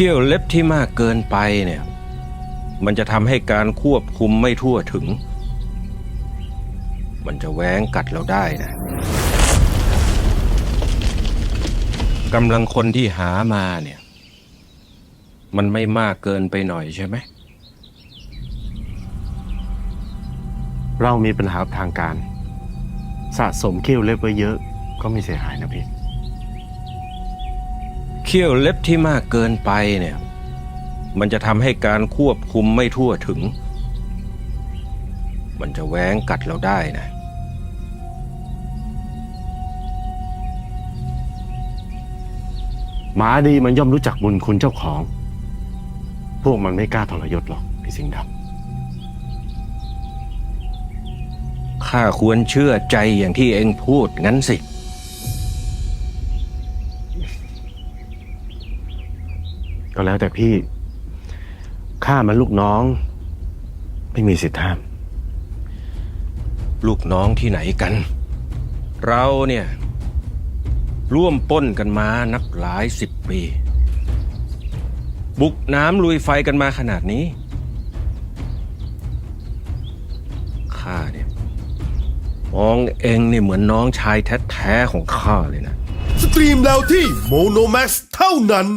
เขี้ยวเล็บที่มากเกินไปเนี่ย มันจะทำให้การควบคุมไม่ทั่วถึง มันจะแหวงกัดเราได้นะกำลังคนที่หามาเนี่ย มันไม่มากเกินไปหน่อยใช่ไหม เรามีปัญหาทางการ สะสมเขี้ยวเล็บไว้เยอะก็ไม่เสียหายนะพี่ เขี้ยวเล็บที่มากเกินไปเนี่ย มันจะทำให้การควบคุมไม่ทั่วถึง มันจะแหวงกัดเราได้นะหมาดีมันย่อมรู้จักบุญคุณเจ้าของ พวกมันไม่กล้าทรยศหรอกพี่สิงห์ดข้าควรเชื่อใจอย่างที่เองพูดงั้นสิ ก็แล้วแต่พี่ ข้ามันลูกน้อง ไม่มีสิทธิ์ห้าม ลูกน้องที่ไหนกัน เราเนี่ย ร่วมปล้นกันมานับหลายสิบปี บุกน้ำลุยไฟกันมาขนาดนี้ ข้าเนี่ยมองเองนี่เหมือนน้องชายแท้ๆของข้าเลยนะ สตรีมแล้วที่โมโนแม x เท่านั้น